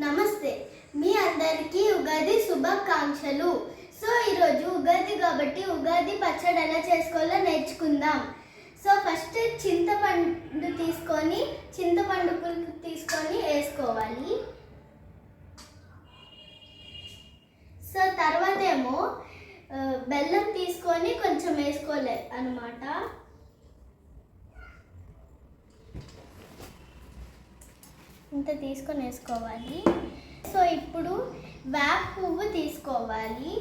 నమస్తే. మీ అందరికీ ఉగాది శుభాకాంక్షలు. సో ఈరోజు ఉగాది కాబట్టి ఉగాది పచ్చడి ఎలా చేసుకోవాలో నేర్చుకుందాం. సో ఫస్ట్ చింతపండు తీసుకొని చింతపండు పులుపు తీసుకొని వేసుకోవాలి. సో తర్వాత ఏమో బెల్లం తీసుకొని కొంచెం వేసుకోలే అనమాట ఇంత తీసుకొని వేసుకోవాలి. సో ఇప్పుడు వేప పువ్వు తీసుకోవాలి.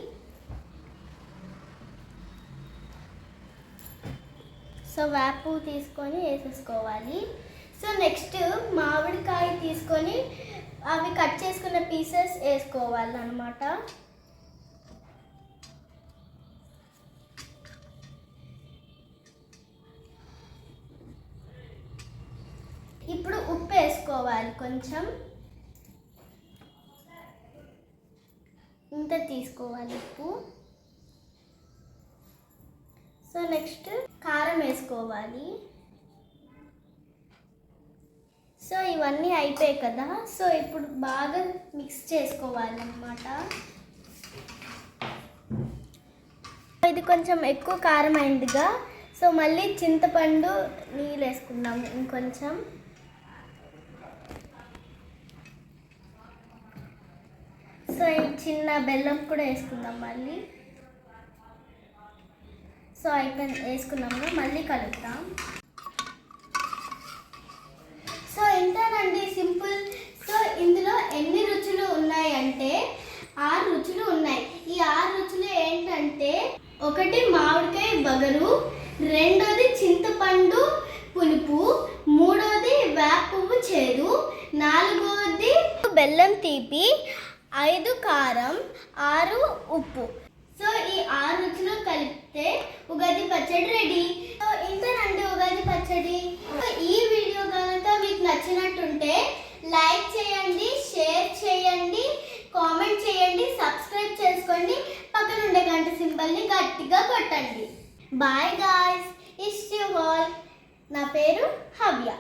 సో వేప పువ్వు తీసుకొని వేసేసుకోవాలి. సో నెక్స్ట్ మామిడికాయ తీసుకొని అవి కట్ చేసుకున్న పీసెస్ వేసుకోవాలి అనమాట ఇప్పుడు తీసుకోవాలి కొంచెం. ఇంత తీసుకోవాలి ఉప్పు. సో నెక్స్ట్ కారం వేసుకోవాలి. సో ఇవన్నీ అయిపోయాయి కదా. సో ఇప్పుడు బాగా మిక్స్ చేసుకోవాలి అన్నమాట ఇది కొంచెం ఎక్కువ కారం అయిందిగా. సో మళ్ళీ చింతపండు నీళ్ళు వేసుకుందాము ఇంకొంచెం సో ఈ చిన్న బెల్లం కూడా వేసుకుందాం మళ్ళీ. సో అయిపోయింది. వేసుకున్నాము. మళ్ళీ కలుపుతాం సో ఇంతేనండి సింపుల్. సో ఇందులో ఎన్ని రుచులు ఉన్నాయి అంటే ఆరు రుచులు ఉన్నాయి. ఈ ఆరు రుచులు ఏంటంటే ఒకటి మామిడికాయ బగరు రెండోది చింతపండు పులుపు మూడోది వేప పువ్వు చేదు నాలుగోది బెల్లం తీపి ఐదు కారం ఆరు ఉప్పు. సో ఈ ఆరు రుచులు కలిపితే ఉగాది పచ్చడి రెడీ. సో ఇంతనండి ఉగాది పచ్చడి. సో ఈ వీడియో కనుక మీకు నచ్చినట్టుంటే లైక్ చేయండి షేర్ చేయండి కామెంట్ చేయండి సబ్స్క్రైబ్ చేసుకోండి. పక్కన ఉండే గంట సింబల్ని గట్టిగా కొట్టండి. Bye guys is you all. నా పేరు హవ్య.